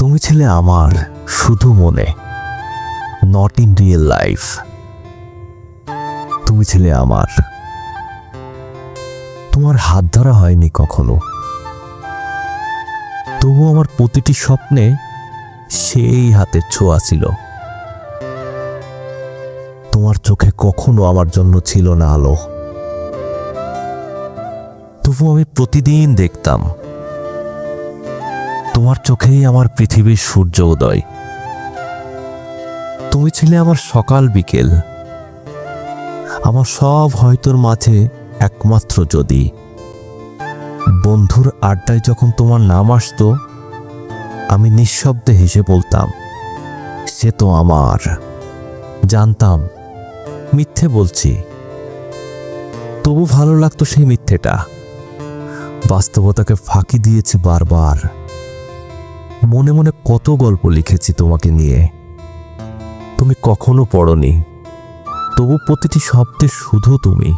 তুমি ছিলে আমার শুধু মনে নট ইন রিয়েল লাইফ তুমি ছিলে আমার। তোমার হাত ধরা হয়নি কখনো। তবু আমার প্রতিটি স্বপ্নে সেই হাতের ছোঁয়া ছিল। তোমার চোখে কখনো আমার জন্য ছিল না আলো। তবু আমি প্রতিদিন দেখতাম। তোমার চোখেই আমার পৃথিবীর সূর্য উদয়। তুমি ছিলে আমার সকাল বিকেল। আমার সব হয়তোর মাঝে একমাত্র যদি। বন্ধুর আড্ডায় যখন তোমার নাম আসতো, আমি নিঃশব্দে হেসে বলতাম, সে তো আমার। জানতাম, মিথ্যে বলছি। তবু ভালো লাগতো সেই মিথ্যেটা। বাস্তবতাকে ফাঁকি দিয়েছি বারবার। মনে মনে কত গল্প লিখেছি তোমাকে নিয়ে। তুমি কখনো পড়নি। তবু প্রতিটি শব্দে শুধু তুমি।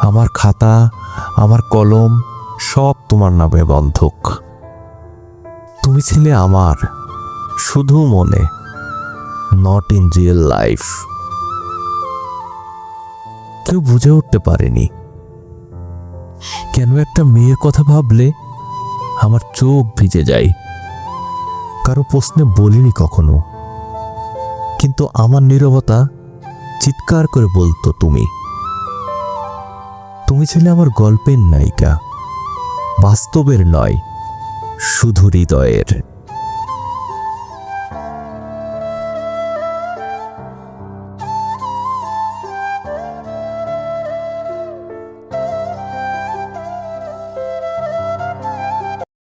আমার খাতা, আমার কলম, সব তোমার নামে বন্ধক। তুমি ছিলে আমার, শুধু মনে নট ইন রিয়েল লাইফ কেউ বুঝে উঠতে পারেনি। কেন একটা মেয়ের কথা ভাবলে আমার চোখ ভিজে যায়। কারও প্রশ্নে বলিনি কখনো। কিন্তু আমার নীরবতা চিৎকার করে বলতো, তুমি। তুমি ছিলে আমার গল্পের নায়িকা। বাস্তবের নয়, শুধু হৃদয়ের।